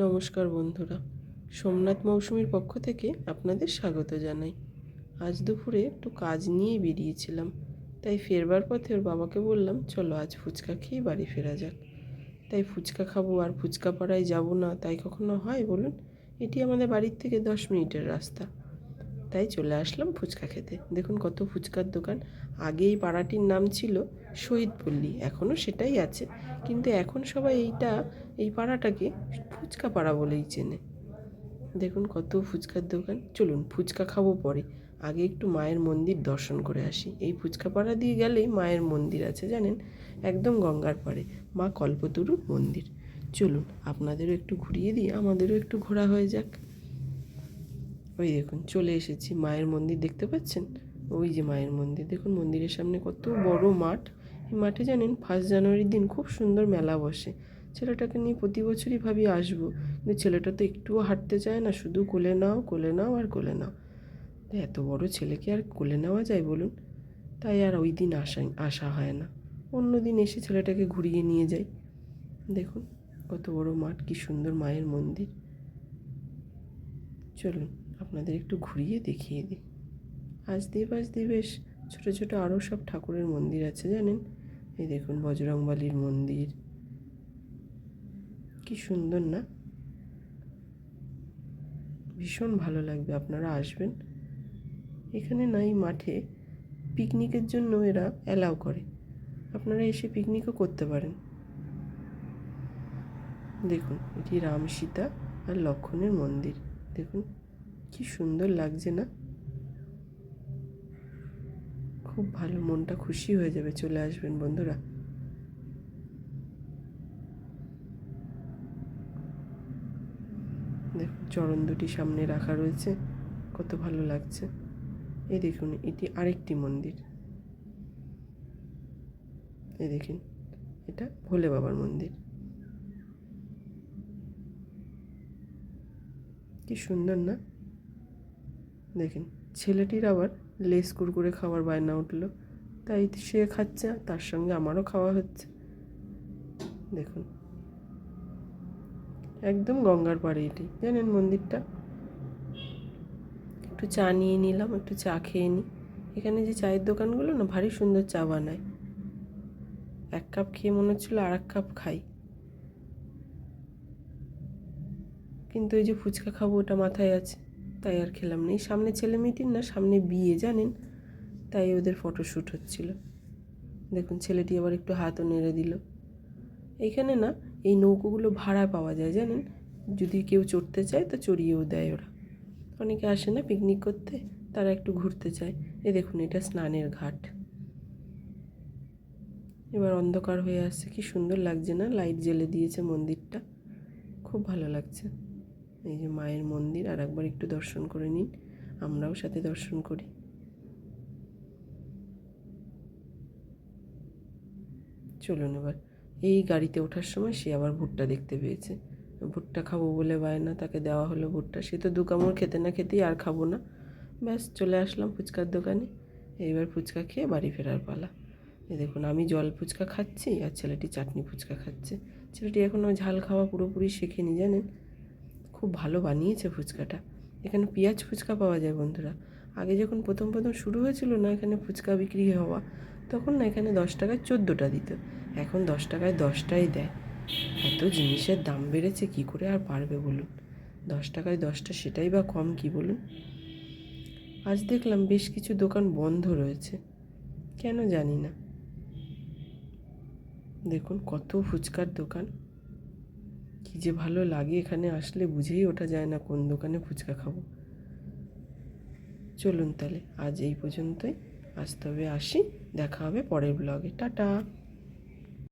নমস্কার বন্ধুরা। সোমনাথ মৌসুমীর পক্ষ থেকে আপনাদের স্বাগত জানাই। আজ দুপুরে একটু কাজ নিয়ে বেরিয়েছিলাম, তাই ফেরবার পথে ওর বাবাকে বললাম, চলো আজ ফুচকা খেয়ে বাড়ি ফেরা যাক। তাই ফুচকা খাব আর ফুচকা পাড়ায় যাব না, তাই কখনো হয় বলুন? এটি আমাদের বাড়ির থেকে দশ মিনিটের রাস্তা। তাই চলে আসলাম ফুচকা খেতে। দেখুন কত ফুচকার দোকান। আগে এই পাড়াটির নাম ছিল শহীদপল্লী এখনও সেটাই আছে। কিন্তু এখন সবাই এইটা, এই পাড়াটাকে ফুচকা পাড়া বলেই চেনে। দেখুন কত ফুচকার দোকান। চলুন ফুচকা খাব পরে। আগে একটু মায়ের মন্দির দর্শন করে আসি। এই ফুচকা পাড়া দিয়ে গেলেই মায়ের মন্দির আছে, জানেন? একদম গঙ্গার পাড়ে। মা কল্পতরুর মন্দির। চলুন, আপনাদেরও একটু ঘুরিয়ে দিই, আমাদেরও একটু ঘোরা হয়ে যাক। ওই দেখুন, চলে এসেছি মায়ের মন্দির, দেখতে পাচ্ছেন? ওই যে মায়ের মন্দির, দেখুন মন্দিরের সামনে কত বড় মাঠ। এই মাঠে জানেন ফার্স্ট জানুয়ারির দিন খুব সুন্দর মেলা বসে। ছেলেটাকে নিয়ে প্রতি বছরই ভাবি আসব, কিন্তু ছেলেটা তো একটুও হাঁটতে চায় না, শুধু কোলে নাও কোলে নাও আর কোলে নাও। এত বড় ছেলেকে আর কোলে নেওয়া যায় বলুন? তাই আর ওই দিন আসা আসা হয় না। অন্য দিন এসে ছেলেটাকে ঘুরিয়ে নিয়ে যাই। দেখুন কত বড় মাঠ, কি সুন্দর মায়ের মন্দির। চলুন। আপনাদের একটু ঘুরিয়ে দেখিয়ে দিই। আজ দিয়ে পাশ দিয়ে বেশ ছোটো ছোটো আরও সব ঠাকুরের মন্দির আছে জানেন? এই দেখুন বজরংবালির মন্দির। কি সুন্দর না? ভীষণ ভালো লাগবে, আপনারা আসবেন। এখানে নাই মাঠে, পিকনিকের জন্য এরা অ্যালাউ করে। আপনারা এসে পিকনিকও করতে পারেন। দেখুন, এটি রাম সীতা আর লক্ষণের মন্দির। দেখুন। কি সুন্দর লাগছে না? খুব ভালো, মনটা খুশি হয়ে যাবে, চলে আসবেন বন্ধুরা। দেখুন, চরণ দুটি সামনে রাখা রয়েছে, কত ভালো লাগছে। এই দেখুন, এটি আরেকটি মন্দির। এই দেখুন, এটা ভোলে বাবার মন্দির। কি সুন্দর না? দেখেন, ছেলেটির আবার লেস কুরকুরে খাওয়ার বায়না উঠল। তাই সে খাচ্ছে তার সঙ্গে আমারও খাওয়া হচ্ছে। দেখুন, একদম গঙ্গার পাড়ে এটি। জানেন মন্দিরটা? একটু চা নিয়ে নিলাম, একটু চা খেয়ে নিই এখানে যে চায়ের দোকানগুলো না, ভারী সুন্দর চা বানায়। এক কাপ খেয়ে মনে হচ্ছিল আর এক কাপ খাই। কিন্তু ওই যে ফুচকা খাব, ওটা মাথায় আছে। তাই আর খেলাম না। এই সামনে ছেলে মেয়েটির না, সামনে বিয়ে, জানেন? তাই ওদের ফটোশ্যুট হচ্ছিল। দেখুন, ছেলেটি আবার একটু হাতও নেড়ে দিল। এইখানে না, এই নৌকোগুলো ভাড়া পাওয়া যায়, জানেন? যদি কেউ চড়তে চায়, তো চড়িয়েও দেয় ওরা। অনেকে আসে না পিকনিক করতে, তারা একটু ঘুরতে চায়। এ দেখুন, এটা স্নানের ঘাট। এবার অন্ধকার হয়ে আসছে, কি সুন্দর লাগছে না? লাইট জ্বেলে দিয়েছে মন্দিরটা। খুব ভালো লাগছে। এই যে মায়ের মন্দির, আর একবার একটু দর্শন করে নিন। আমরাও সাথে দর্শন করি। চলুন এবার। এই গাড়িতে ওঠার সময় সে আবার ভুট্টা দেখতে পেয়েছে। ভুট্টা খাব বলে বায়না তাকে দেওয়া হলো ভুট্টা। সে তো দু কামড় খেতে না খেতেই আর খাব না। ব্যাস, চলে আসলাম ফুচকার দোকানে। এইবার ফুচকা খেয়ে বাড়ি ফেরার পালা। এই দেখুন, আমি জল ফুচকা খাচ্ছি আর ছেলেটি চাটনি ফুচকা খাচ্ছে। ছেলেটি এখনও ঝাল খাওয়া পুরোপুরি শেখেনি, জানেন? খুব ভালো বানিয়েছে ফুচকাটা। এখানে পেঁয়াজ ফুচকা পাওয়া যায় বন্ধুরা। আগে যখন প্রথম প্রথম শুরু হয়েছিল না এখানে ফুচকা বিক্রি হওয়া, তখন না এখানে দশ টাকায় চোদ্দোটা দিত। এখন দশ টাকায় দশটাই দেয়। এত জিনিসের দাম বেড়েছে, কি করে আর পারবে বলুন? দশ টাকায় দশটা সেটাই বা কম কি বলুন? আজ দেখলাম বেশ কিছু দোকান বন্ধ রয়েছে। কেন জানি না। দেখুন কত ফুচকার দোকান। কি যে ভালো লাগে এখানে আসলে বুঝেই ওঠা যায় না কোন দোকানে ফুচকা খাব। চলুন তাহলে, আজ এই পর্যন্তই। আজ তবে আসি, দেখা হবে পরের ব্লগে টাটা!